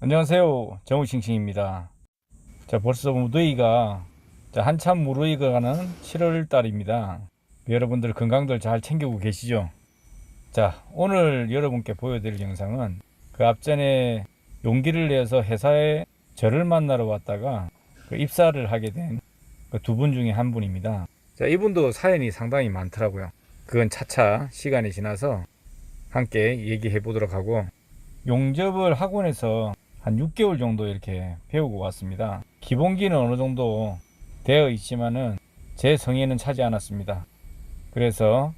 안녕하세요. 정우싱싱입니다. 자, 벌써 무더위가 자, 한참 무더위가 가는 7월 달입니다. 여러분들 건강들 잘 챙기고 계시죠? 자, 오늘 여러분께 보여드릴 영상은 그 앞전에 용기를 내서 회사에 저를 만나러 왔다가 그 입사를 하게 된 그 두 분 중에 한 분입니다. 자, 이분도 사연이 상당히 많더라고요. 그건 차차 시간이 지나서 함께 얘기해 보도록 하고 용접을 학원에서 한 6개월 정도 이렇게 배우고 왔습니다. 기본기는 어느 정도 되어 있지만은 제 성에는 차지 않았습니다. 그래서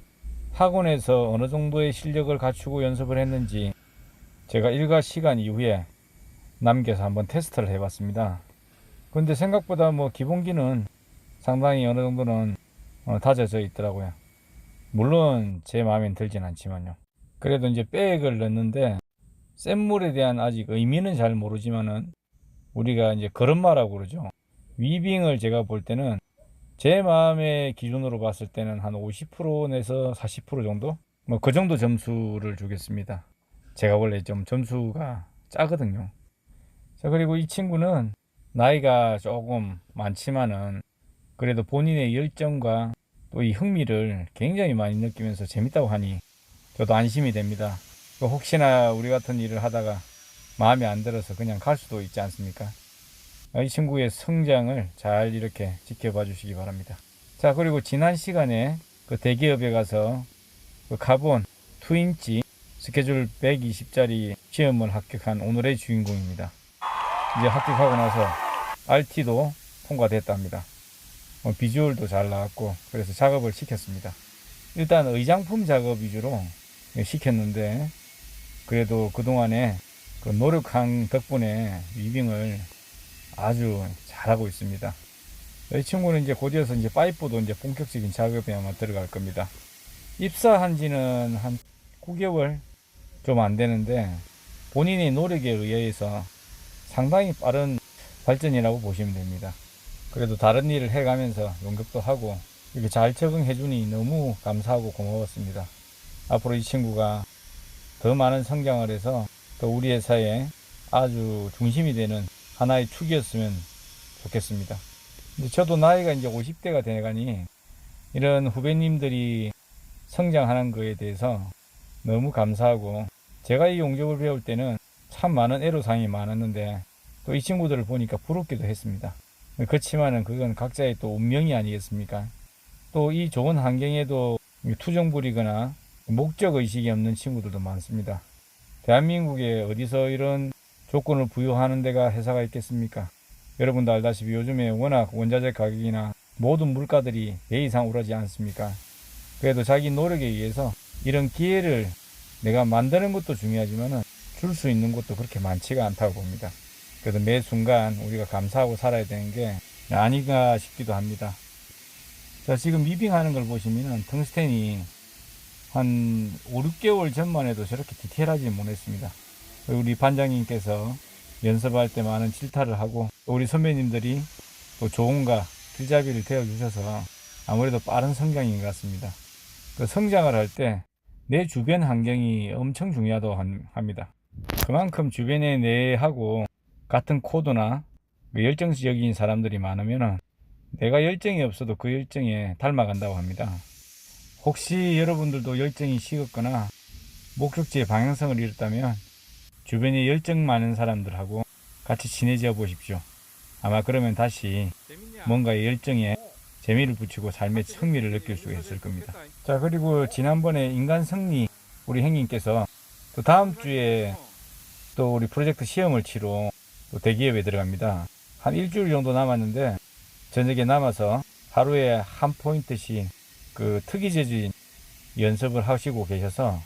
학원에서 어느 정도의 실력을 갖추고 연습을 했는지 제가 일과 시간 이후에 남겨서 한번 테스트를 해봤습니다. 근데 생각보다 뭐 기본기는 상당히 어느 정도는 어, 다져져 있더라고요. 물론 제 마음엔 들진 않지만요. 그래도 이제 백을 넣는데 센 물에 대한 아직 의미는 잘 모르지만은 우리가 이제 걸음마라고 그러죠. 위빙을 제가 볼 때는 제 마음의 기준으로 봤을 때는 한 50% 내서 40% 정도? 뭐 그 정도 점수를 주겠습니다. 제가 원래 좀 점수가 짜거든요. 자, 그리고 이 친구는 나이가 조금 많지만은 그래도 본인의 열정과 또 이 흥미를 굉장히 많이 느끼면서 재밌다고 하니 저도 안심이 됩니다. 또 혹시나 우리 같은 일을 하다가 마음에 안 들어서 그냥 갈 수도 있지 않습니까? 이 친구의 성장을 잘 이렇게 지켜봐 주시기 바랍니다. 자, 그리고 지난 시간에 그 대기업에 가서 그 카본 2인치 스케줄 120짜리 시험을 합격한 오늘의 주인공입니다. 이제 합격하고 나서 RT도 통과됐답니다. 어, 비주얼도 잘 나왔고 그래서 작업을 시켰습니다. 일단 의장품 작업 위주로 시켰는데 그래도 그동안에 그 노력한 덕분에 위빙을 아주 잘하고 있습니다. 이 친구는 이제 곧이어서 이제 파이프도 이제 본격적인 작업에 아마 들어갈 겁니다. 입사한 지는 한 9개월 좀 안 되는데 본인의 노력에 의해서 상당히 빠른 발전이라고 보시면 됩니다. 그래도 다른 일을 해가면서 용접도 하고 이렇게 잘 적응해 주니 너무 감사하고 고마웠습니다. 앞으로 이 친구가 더 많은 성장을 해서 또 우리 회사에 아주 중심이 되는 하나의 축이었으면 좋겠습니다. 근데 저도 나이가 이제 50대가 되가니 이런 후배님들이 성장하는 거에 대해서 너무 감사하고 제가 이 용접을 배울 때는 참 많은 애로사항이 많았는데 또 이 친구들을 보니까 부럽기도 했습니다. 그렇지만은 그건 각자의 또 운명이 아니겠습니까? 또 이 좋은 환경에도 투정 부리거나 목적 의식이 없는 친구들도 많습니다. 대한민국에 어디서 이런 조건을 부여하는 데가 회사가 있겠습니까? 여러분도 알다시피 요즘에 워낙 원자재 가격이나 모든 물가들이 배 이상 오르지 않습니까? 그래도 자기 노력에 의해서 이런 기회를 내가 만드는 것도 중요하지만은 줄수 있는 것도 그렇게 많지가 않다고 봅니다. 그래서 매 순간 우리가 감사하고 살아야 되는 게 아닌가 싶기도 합니다. 자, 지금 미빙하는 걸 보시면은 텅스텐이 한 5, 6개월 전만 해도 저렇게 디테일하지 못했습니다. 우리 반장님께서 연습할 때 많은 질타를 하고 우리 선배님들이 또 조언과 길잡이를 되어 주셔서 아무래도 빠른 성장인 것 같습니다. 그 성장을 할 때 내 주변 환경이 엄청 중요하다고 함- 합니다. 그만큼 주변에 내하고 같은 코드나 그 열정적인 사람들이 많으면 내가 열정이 없어도 그 열정에 닮아간다고 합니다. 혹시 여러분들도 열정이 식었거나 목적지의 방향성을 잃었다면 주변에 열정 많은 사람들하고 같이 친해져 보십시오. 아마 그러면 다시 뭔가의 열정에 재미를 붙이고 삶의 흥미를 느낄 수 있을 겁니다. 자, 그리고 지난번에 인간 승리 우리 형님께서 또 다음 주에 또 우리 프로젝트 시험을 치러 또 대기업에 들어갑니다. 한 일주일 정도 남았는데 저녁에 남아서 하루에 한 포인트씩 그 특이재질 연습을 하시고 계셔서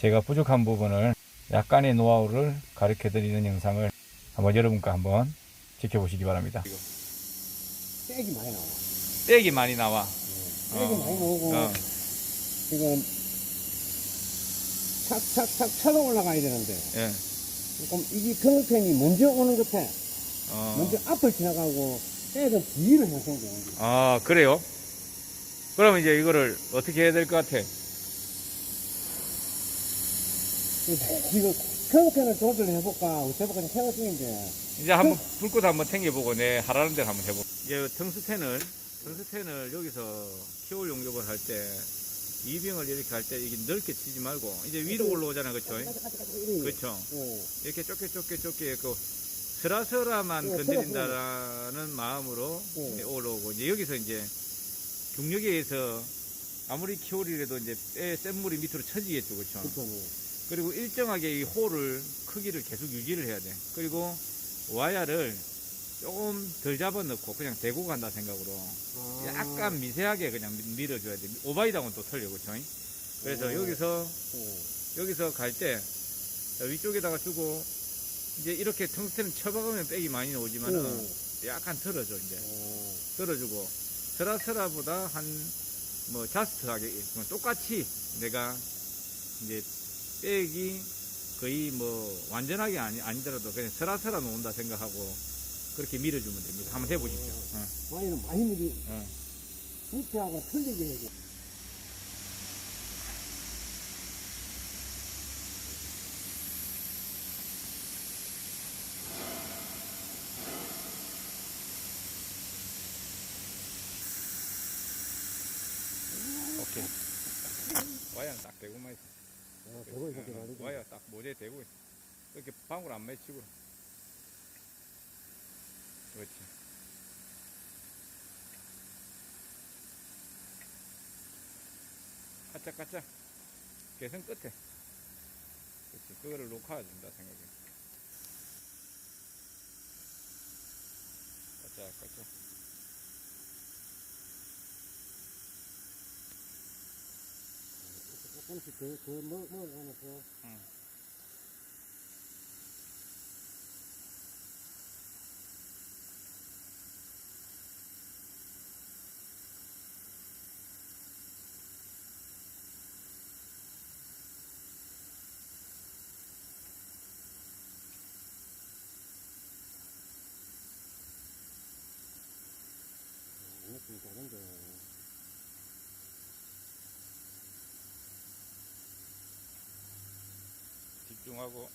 제가 부족한 부분을 약간의 노하우를 가르쳐 드리는 영상을 한번 여러분과 한번 지켜보시기 바랍니다. 빽이 많이 나와. 빽이 많이 나와. 빽이 많이 나오고 어. 지금 착착착 쳐서 올라가야 되는데 예. 그럼 이게 경편이 먼저 오는 것 같아. 어. 먼저 앞을 지나가고 빽은 뒤를 향생 되는 거야. 아, 그래요? 그럼 이제 이거를 어떻게 해야 될 것 같아? 그래서 지금 평소에는 조절 해볼까? 우체부까지 생각 중인데. 이제 한번 불꽃 한번 탱겨보고 내 하라는 대로 한번 해보고 이제 텅스텐을 텅스텐을 여기서 키올 용접을 할 때 이빙을 이렇게 할 때 이게 넓게 치지 말고 이제 위로 올라오잖아요 그렇죠 그렇죠 예. 이렇게 좁게 좁게 좁게 그 스라스라만 네, 건드린다라는 마음으로 네. 올라오고 이제 여기서 이제 중력에 의해서 아무리 키올이라도 이제 때센 물이 밑으로 쳐지겠죠 그렇죠 그쵸. 그리고 일정하게 이 홀을 크기를 계속 유지를 해야 돼. 그리고 와야를 조금 덜 잡아 넣고 그냥 대고 간다 생각으로 아. 약간 미세하게 그냥 미- 밀어줘야 돼. 오바이당은 또 틀려, 그쵸? 그래서 어. 여기서 예. 여기서 갈 때 위쪽에다가 주고 이제 이렇게 텅스텐 쳐박으면 백이 많이 나오지만은 예. 약간 틀어줘 이제 어. 들어주고 스라스라보다 한 뭐 자스트하게 똑같이 내가 이제 백이 거의 뭐 완전하게 아니, 아니더라도 그냥 스라스라 놓는다 생각하고 그렇게 밀어주면 됩니다. 한번 해보십시오. 어, 와인은 많이 미리 어. 밑에하고 틀리게 해야 돼. 오케이. 와이어는 딱 대고만 있어. 어, 저거 이렇게 어, 말이죠. 와이어 딱 모재에 대고 있어. 이렇게 방울 안 맺히고. 그렇지. 까짝까짝. 개선 끝에. 그렇지. 그거를 녹화해 준다 생각해. 까짝까짝. 조금씩 더, 더 먹, 먹어가면서. 응. 느낌 다른데. 집중하고.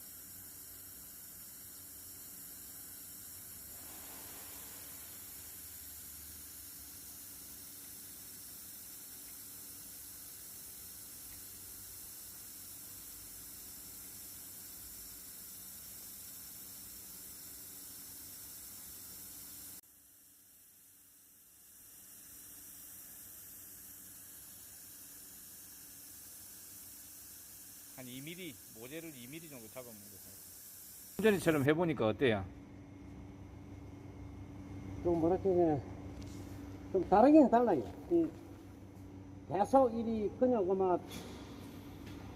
한 2mm, 모재를 2mm 정도 잡아먹는 거 전에처럼 해보니까 어때요? 좀 뭐랄까, 좀 다르긴 달라요. 이 계속 일이 그냥 그만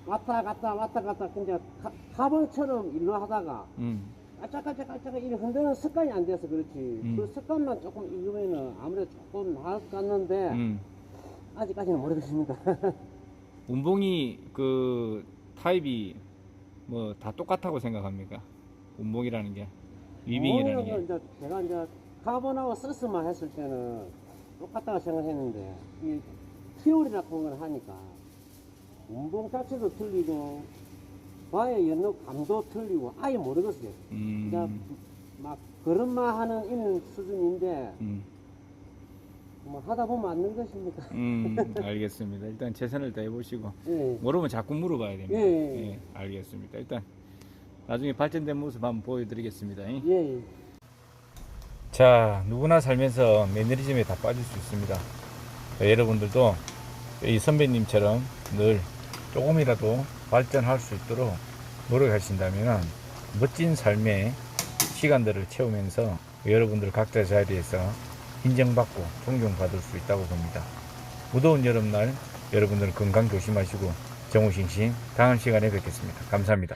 왔다 갔다 왔다 갔다 그냥 가- 가방처럼 일로 하다가 음. 깔짝깔짝 깔짝 이리 흔드는 습관이 안 돼서 그렇지. 그 습관만 조금 익으면은 아무래도 조금 나을 것 같는데 음. 아직까지는 모르겠습니다. 운봉이 그 타입이 뭐 다 똑같다고 생각합니까? 운봉이라는 게 위빙이라는 게 이제 제가 이제 카본하고 서스만 했을 때는 똑같다고 생각했는데 이 티올이라고 걸 하니까 운봉 자체도 틀리고 바의 연록 감도 틀리고 아예 모르겠어요. 음, 그러니까 막 그런만 하는 있는 수준인데 음, 뭐 하다 보면 안는 것입니까? 음, 알겠습니다. 일단 최선을 다해 보시고 예. 모르면 자꾸 물어봐야 됩니다. 예, 예. 예, 알겠습니다. 일단 나중에 발전된 모습 한번 보여드리겠습니다. 예, 예. 자, 누구나 살면서 매너리즘에 다 빠질 수 있습니다. 자, 여러분들도 이 선배님처럼 늘 조금이라도 발전할 수 있도록 노력하신다면 멋진 삶의 시간들을 채우면서 여러분들 각자 자리에서 인정받고 존경받을 수 있다고 봅니다. 무더운 여름날 여러분들 건강 조심하시고 정우싱싱 다음 시간에 뵙겠습니다. 감사합니다.